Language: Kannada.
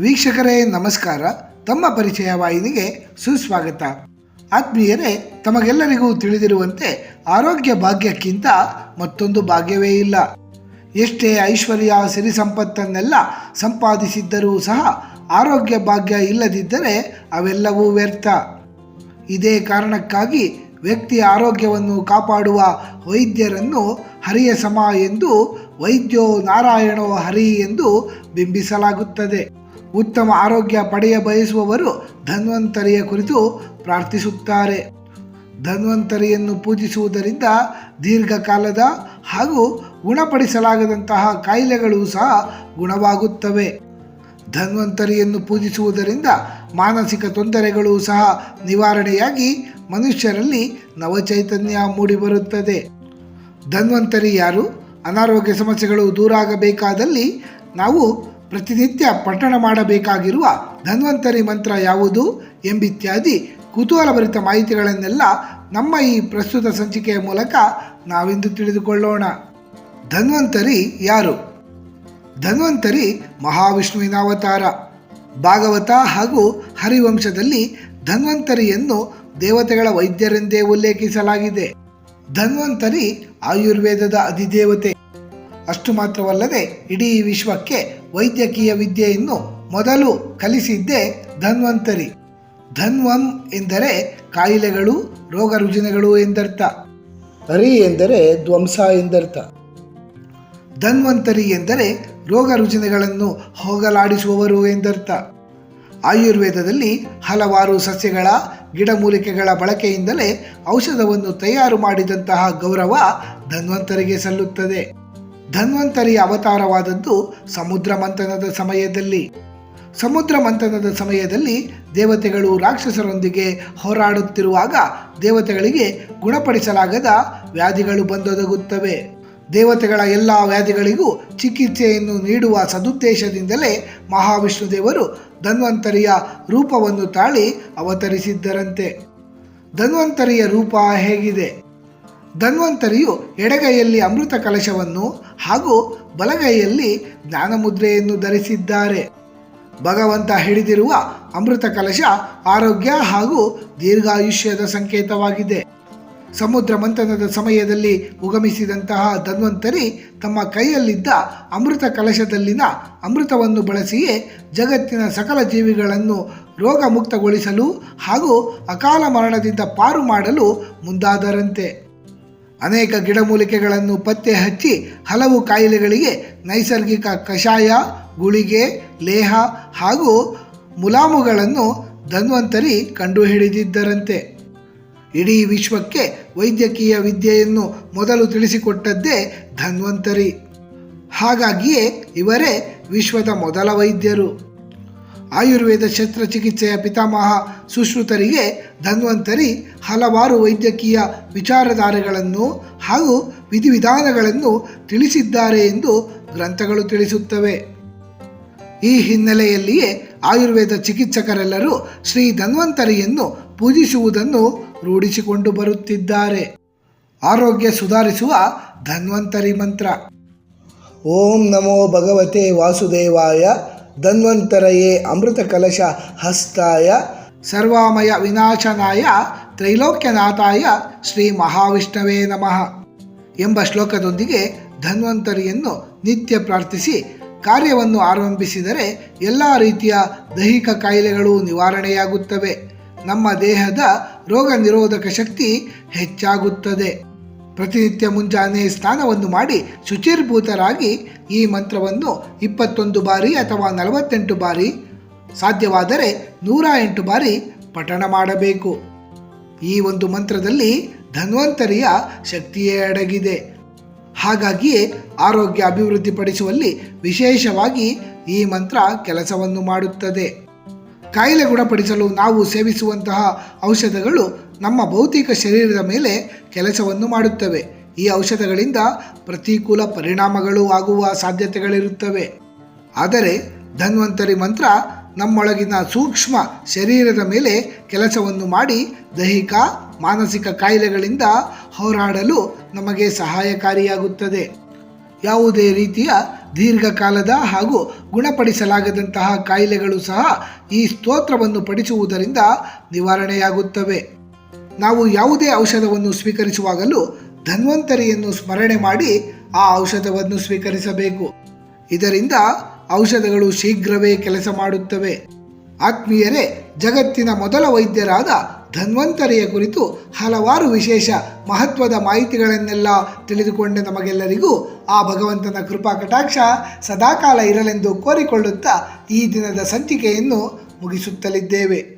ವೀಕ್ಷಕರೇ, ನಮಸ್ಕಾರ. ತಮ್ಮ ಪರಿಚಯ ವಾಹಿನಿಗೆ ಸುಸ್ವಾಗತ. ಆತ್ಮೀಯರೇ, ತಮಗೆಲ್ಲರಿಗೂ ತಿಳಿದಿರುವಂತೆ ಆರೋಗ್ಯ ಭಾಗ್ಯಕ್ಕಿಂತ ಮತ್ತೊಂದು ಭಾಗ್ಯವೇ ಇಲ್ಲ. ಎಷ್ಟೇ ಐಶ್ವರ್ಯ, ಸಿರಿ ಸಂಪತ್ತನ್ನೆಲ್ಲ ಸಂಪಾದಿಸಿದ್ದರೂ ಸಹ ಆರೋಗ್ಯ ಭಾಗ್ಯ ಇಲ್ಲದಿದ್ದರೆ ಅವೆಲ್ಲವೂ ವ್ಯರ್ಥ. ಇದೇ ಕಾರಣಕ್ಕಾಗಿ ವ್ಯಕ್ತಿಯ ಆರೋಗ್ಯವನ್ನು ಕಾಪಾಡುವ ವೈದ್ಯರನ್ನು ಹರಿಯ ಸಮ ಎಂದು ವೈದ್ಯೋ ನಾರಾಯಣೋ ಹರಿ ಎಂದು ಬಿಂಬಿಸಲಾಗುತ್ತದೆ. ಉತ್ತಮ ಆರೋಗ್ಯ ಪಡೆಯ ಬಯಸುವವರು ಧನ್ವಂತರಿಯ ಕುರಿತು ಪ್ರಾರ್ಥಿಸುತ್ತಾರೆ. ಧನ್ವಂತರಿಯನ್ನು ಪೂಜಿಸುವುದರಿಂದ ದೀರ್ಘಕಾಲದ ಹಾಗೂ ಗುಣಪಡಿಸಲಾಗದಂತಹ ಕಾಯಿಲೆಗಳು ಸಹ ಗುಣವಾಗುತ್ತವೆ. ಧನ್ವಂತರಿಯನ್ನು ಪೂಜಿಸುವುದರಿಂದ ಮಾನಸಿಕ ತೊಂದರೆಗಳು ಸಹ ನಿವಾರಣೆಯಾಗಿ ಮನುಷ್ಯರಲ್ಲಿ ನವಚೈತನ್ಯ ಮೂಡಿಬರುತ್ತದೆ. ಧನ್ವಂತರಿ ಯಾರು? ಅನಾರೋಗ್ಯ ಸಮಸ್ಯೆಗಳು ದೂರಾಗಬೇಕಾದಲ್ಲಿ ನಾವು ಪ್ರತಿನಿತ್ಯ ಪಠಣ ಮಾಡಬೇಕಾಗಿರುವ ಧನ್ವಂತರಿ ಮಂತ್ರ ಯಾವುದು ಎಂಬಿತ್ಯಾದಿ ಕುತೂಹಲಭರಿತ ಮಾಹಿತಿಗಳನ್ನೆಲ್ಲ ನಮ್ಮ ಈ ಪ್ರಸ್ತುತ ಸಂಚಿಕೆಯ ಮೂಲಕ ನಾವಿಂದು ತಿಳಿದುಕೊಳ್ಳೋಣ. ಧನ್ವಂತರಿ ಯಾರು? ಧನ್ವಂತರಿ ಮಹಾವಿಷ್ಣುವಿನ ಅವತಾರ. ಭಾಗವತ ಹಾಗೂ ಹರಿವಂಶದಲ್ಲಿ ಧನ್ವಂತರಿಯನ್ನು ದೇವತೆಗಳ ವೈದ್ಯರೆಂದೇ ಉಲ್ಲೇಖಿಸಲಾಗಿದೆ. ಧನ್ವಂತರಿ ಆಯುರ್ವೇದದ ಅಧಿದೇವತೆ. ಅಷ್ಟು ಮಾತ್ರವಲ್ಲದೆ ಇಡೀ ವಿಶ್ವಕ್ಕೆ ವೈದ್ಯಕೀಯ ವಿದ್ಯೆಯನ್ನು ಮೊದಲು ಕಲಿಸಿದ್ದೇ ಧನ್ವಂತರಿ. ಧನ್ವಂ ಎಂದರೆ ಕಾಯಿಲೆಗಳು ರೋಗ ರುಜಿನಗಳು ಎಂದರ್ಥ. ಹರಿ ಎಂದರೆ ಧ್ವಂಸ ಎಂದರ್ಥ. ಧನ್ವಂತರಿ ಎಂದರೆ ರೋಗ ರುಜಿನಗಳನ್ನು ಹೋಗಲಾಡಿಸುವವರು ಎಂದರ್ಥ. ಆಯುರ್ವೇದದಲ್ಲಿ ಹಲವಾರು ಸಸ್ಯಗಳ ಗಿಡಮೂಲಿಕೆಗಳ ಬಳಕೆಯಿಂದಲೇ ಔಷಧವನ್ನು ತಯಾರು ಮಾಡಿದಂತಹ ಗೌರವ ಧನ್ವಂತರಿಗೆ ಸಲ್ಲುತ್ತದೆ. ಧನ್ವಂತರಿಯ ಅವತಾರವಾದದ್ದು ಸಮುದ್ರ ಮಂಥನದ ಸಮಯದಲ್ಲಿ. ಸಮುದ್ರ ಮಂಥನದ ಸಮಯದಲ್ಲಿ ದೇವತೆಗಳು ರಾಕ್ಷಸರೊಂದಿಗೆ ಹೋರಾಡುತ್ತಿರುವಾಗ ದೇವತೆಗಳಿಗೆ ಗುಣಪಡಿಸಲಾಗದ ವ್ಯಾಧಿಗಳು ಬಂದೊದಗುತ್ತವೆ. ದೇವತೆಗಳ ಎಲ್ಲ ವ್ಯಾಧಿಗಳಿಗೂ ಚಿಕಿತ್ಸೆಯನ್ನು ನೀಡುವ ಸದುದ್ದೇಶದಿಂದಲೇ ಮಹಾವಿಷ್ಣು ದೇವರು ಧನ್ವಂತರಿಯ ರೂಪವನ್ನು ತಾಳಿ ಅವತರಿಸಿದ್ದರಂತೆ. ಧನ್ವಂತರಿಯ ರೂಪ ಹೇಗಿದೆ? ಧನ್ವಂತರಿಯು ಎಡಗೈಯಲ್ಲಿ ಅಮೃತ ಕಲಶವನ್ನು ಹಾಗೂ ಬಲಗೈಯಲ್ಲಿ ಜ್ಞಾನಮುದ್ರೆಯನ್ನು ಧರಿಸಿದ್ದಾರೆ. ಭಗವಂತ ಹಿಡಿದಿರುವ ಅಮೃತ ಕಲಶ ಆರೋಗ್ಯ ಹಾಗೂ ದೀರ್ಘಾಯುಷ್ಯದ ಸಂಕೇತವಾಗಿದೆ. ಸಮುದ್ರ ಮಂಥನದ ಸಮಯದಲ್ಲಿ ಉಗಮಿಸಿದಂತಹ ಧನ್ವಂತರಿ ತಮ್ಮ ಕೈಯಲ್ಲಿದ್ದ ಅಮೃತ ಕಲಶದಲ್ಲಿನ ಅಮೃತವನ್ನು ಬಳಸಿಯೇ ಜಗತ್ತಿನ ಸಕಲ ಜೀವಿಗಳನ್ನು ರೋಗ ಮುಕ್ತಗೊಳಿಸಲು ಹಾಗೂ ಅಕಾಲ ಮರಣದಿಂದ ಪಾರು ಮಾಡಲು ಮುಂದಾದರಂತೆ. ಅನೇಕ ಗಿಡಮೂಲಿಕೆಗಳನ್ನು ಪತ್ತೆ ಹಚ್ಚಿ ಹಲವು ಕಾಯಿಲೆಗಳಿಗೆ ನೈಸರ್ಗಿಕ ಕಷಾಯ, ಗುಳಿಗೆ, ಲೇಹ ಹಾಗೂ ಮುಲಾಮುಗಳನ್ನು ಧನ್ವಂತರಿ ಕಂಡುಹಿಡಿದಿದ್ದರಂತೆ. ಇಡೀ ವಿಶ್ವಕ್ಕೆ ವೈದ್ಯಕೀಯ ವಿದ್ಯೆಯನ್ನು ಮೊದಲು ತಿಳಿಸಿಕೊಟ್ಟದ್ದೇ ಧನ್ವಂತರಿ. ಹಾಗಾಗಿಯೇ ಇವರೇ ವಿಶ್ವದ ಮೊದಲ ವೈದ್ಯರು. ಆಯುರ್ವೇದ ಶಸ್ತ್ರಚಿಕಿತ್ಸೆಯ ಪಿತಾಮಹ ಸುಶ್ರುತರಿಗೆ, ಧನ್ವಂತರಿ ಹಲವಾರು ವೈದ್ಯಕೀಯ ವಿಚಾರಧಾರೆಗಳನ್ನು ಹಾಗೂ ವಿಧಿವಿಧಾನಗಳನ್ನು ತಿಳಿಸಿದ್ದಾರೆ ಎಂದು ಗ್ರಂಥಗಳು ತಿಳಿಸುತ್ತವೆ. ಈ ಹಿನ್ನೆಲೆಯಲ್ಲಿಯೇ ಆಯುರ್ವೇದ ಚಿಕಿತ್ಸಕರೆಲ್ಲರೂ ಶ್ರೀ ಧನ್ವಂತರಿಯನ್ನು ಪೂಜಿಸುವುದನ್ನು ರೂಢಿಸಿಕೊಂಡು ಬರುತ್ತಿದ್ದಾರೆ. ಆರೋಗ್ಯ ಸುಧಾರಿಸುವ ಧನ್ವಂತರಿ ಮಂತ್ರ. ಓಂ ನಮೋ ಭಗವತೆ ವಾಸುದೇವಾಯ. ಧನ್ವಂತರಯೇ ಅಮೃತ ಕಲಶ ಹಸ್ತಾಯ ಸರ್ವಾಮಯ ವಿನಾಶನಾಯ ತ್ರೈಲೋಕ್ಯನಾಥಾಯ ಶ್ರೀ ಮಹಾವಿಷ್ಣವೇ ನಮಃ ಎಂಬ ಶ್ಲೋಕದೊಂದಿಗೆ ಧನ್ವಂತರಿಯನ್ನು ನಿತ್ಯ ಪ್ರಾರ್ಥಿಸಿ ಕಾರ್ಯವನ್ನು ಆರಂಭಿಸಿದರೆ ಎಲ್ಲ ರೀತಿಯ ದೈಹಿಕ ಕಾಯಿಲೆಗಳು ನಿವಾರಣೆಯಾಗುತ್ತವೆ. ನಮ್ಮ ದೇಹದ ರೋಗ ನಿರೋಧಕ ಶಕ್ತಿ ಹೆಚ್ಚಾಗುತ್ತದೆ. ಪ್ರತಿನಿತ್ಯ ಮುಂಜಾನೆ ಸ್ನಾನವನ್ನು ಮಾಡಿ ಶುಚಿರ್ಭೂತರಾಗಿ ಈ ಮಂತ್ರವನ್ನು ಇಪ್ಪತ್ತೊಂದು ಬಾರಿ ಅಥವಾ ನಲವತ್ತೆಂಟು ಬಾರಿ, ಸಾಧ್ಯವಾದರೆ ನೂರ ಎಂಟು ಬಾರಿ ಪಠಣ ಮಾಡಬೇಕು. ಈ ಒಂದು ಮಂತ್ರದಲ್ಲಿ ಧನ್ವಂತರಿಯ ಶಕ್ತಿಯೇ ಅಡಗಿದೆ. ಹಾಗಾಗಿಯೇ ಆರೋಗ್ಯ ಅಭಿವೃದ್ಧಿಪಡಿಸುವಲ್ಲಿ ವಿಶೇಷವಾಗಿ ಈ ಮಂತ್ರ ಕೆಲಸವನ್ನು ಮಾಡುತ್ತದೆ. ಕಾಯಿಲೆ ಗುಣಪಡಿಸಲು ನಾವು ಸೇವಿಸುವಂತಹ ಔಷಧಗಳು ನಮ್ಮ ಭೌತಿಕ ಶರೀರದ ಮೇಲೆ ಕೆಲಸವನ್ನು ಮಾಡುತ್ತವೆ. ಈ ಔಷಧಗಳಿಂದ ಪ್ರತಿಕೂಲ ಪರಿಣಾಮಗಳು ಆಗುವ ಸಾಧ್ಯತೆಗಳಿರುತ್ತವೆ. ಆದರೆ ಧನ್ವಂತರಿ ಮಂತ್ರ ನಮ್ಮೊಳಗಿನ ಸೂಕ್ಷ್ಮ ಶರೀರದ ಮೇಲೆ ಕೆಲಸವನ್ನು ಮಾಡಿ ದೈಹಿಕ, ಮಾನಸಿಕ ಕಾಯಿಲೆಗಳಿಂದ ಹೋರಾಡಲು ನಮಗೆ ಸಹಾಯಕಾರಿಯಾಗುತ್ತದೆ. ಯಾವುದೇ ರೀತಿಯ ದೀರ್ಘಕಾಲದ ಹಾಗೂ ಗುಣಪಡಿಸಲಾಗದಂತಹ ಕಾಯಿಲೆಗಳು ಸಹ ಈ ಸ್ತೋತ್ರವನ್ನು ಪಡಿಸುವುದರಿಂದ ನಿವಾರಣೆಯಾಗುತ್ತವೆ. ನಾವು ಯಾವುದೇ ಔಷಧವನ್ನು ಸ್ವೀಕರಿಸುವಾಗಲೂ ಧನ್ವಂತರಿಯನ್ನು ಸ್ಮರಣೆ ಮಾಡಿ ಆ ಔಷಧವನ್ನು ಸ್ವೀಕರಿಸಬೇಕು. ಇದರಿಂದ ಔಷಧಗಳು ಶೀಘ್ರವೇ ಕೆಲಸ ಮಾಡುತ್ತವೆ. ಆತ್ಮೀಯರೇ, ಜಗತ್ತಿನ ಮೊದಲ ವೈದ್ಯರಾದ ಧನ್ವಂತರಿಯ ಕುರಿತು ಹಲವಾರು ವಿಶೇಷ ಮಹತ್ವದ ಮಾಹಿತಿಗಳನ್ನೆಲ್ಲ ತಿಳಿದುಕೊಂಡ ನಮಗೆಲ್ಲರಿಗೂ ಆ ಭಗವಂತನ ಕೃಪಾ ಕಟಾಕ್ಷ ಸದಾಕಾಲ ಇರಲೆಂದು ಕೋರಿಕೊಳ್ಳುತ್ತಾ ಈ ದಿನದ ಸಂಚಿಕೆಯನ್ನು ಮುಗಿಸುತ್ತಲಿದ್ದೇವೆ.